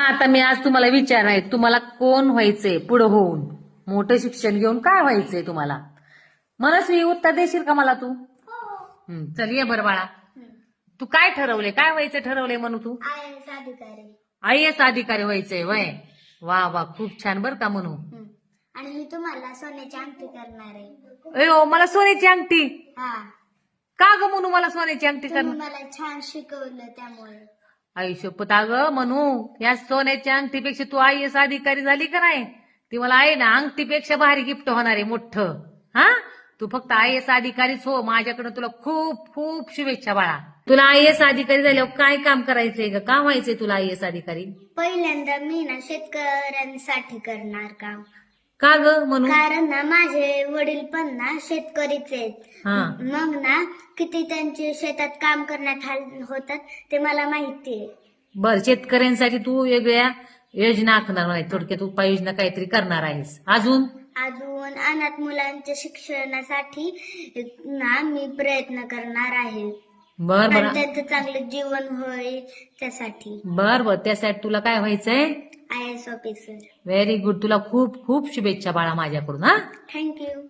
आता मी आज तुम्हाला विचारणार आहे तुम्हाला कोण व्हायचंय पुढं होऊन? मोठं शिक्षण घेऊन काय व्हायचंय तुम्हाला? मनस्वी उत्तर देशील का मला तू? हं, चल ये बरं बाळा. तू काय ठरवले काय व्हायचं ठरवलंय म्हणू तू? आय एस अधिकारी. व्हायचंय वय. वा वा खूप छान बरं का म्हणू. आणि मी तुम्हाला सोन्याची अंगठी करणार आहे. अयो मला सोन्याची अंगठी? का ग म्हणू मला सोन्याची अंगठी करणार मला छान शिकवलं त्यामुळे. आयुष्यपत अगं म्हणू या सोन्याच्या अंगठीपेक्षा तू आय एस अधिकारी झाली का नाही? ती मला आहे ना अंगठीपेक्षा भारी गिफ्ट होणार आहे मोठं. हा? तू फक्त आय एस अधिकारीच हो माझ्याकडे तुला खूप खूप शुभेच्छा बाळा. तुला आय एस अधिकारी झाल्यावर काय काम करायचंय ग? का व्हायचंय तुला आय एस अधिकारी? पहिल्यांदा मी ना शेतकऱ्यांसाठी करणार काम. का ग म्हणू कारण ना माझे वडील पण ना शेतकरीच आहेत. हा. मग ना किती त्यांचे शेतात काम करण्यात हाल होतात ते मला माहिती आहे. बर शेतकऱ्यांसाठी तू वेगळ्या योजना आखणार नाही. थोडक्यात उपाययोजना काहीतरी करणार आहेस. अजून? अजून अनाथ मुलांच्या शिक्षणासाठी ना मी प्रयत्न करणार आहे. बर आणि बर त्यांचं चांगलं जीवन होईल त्यासाठी. बर बर. त्यासाठी तुला काय व्हायचंय? I S officer very good तुला खूप खूप शुभेच्छा बाळा माझ्याकडून हा. थँक्यू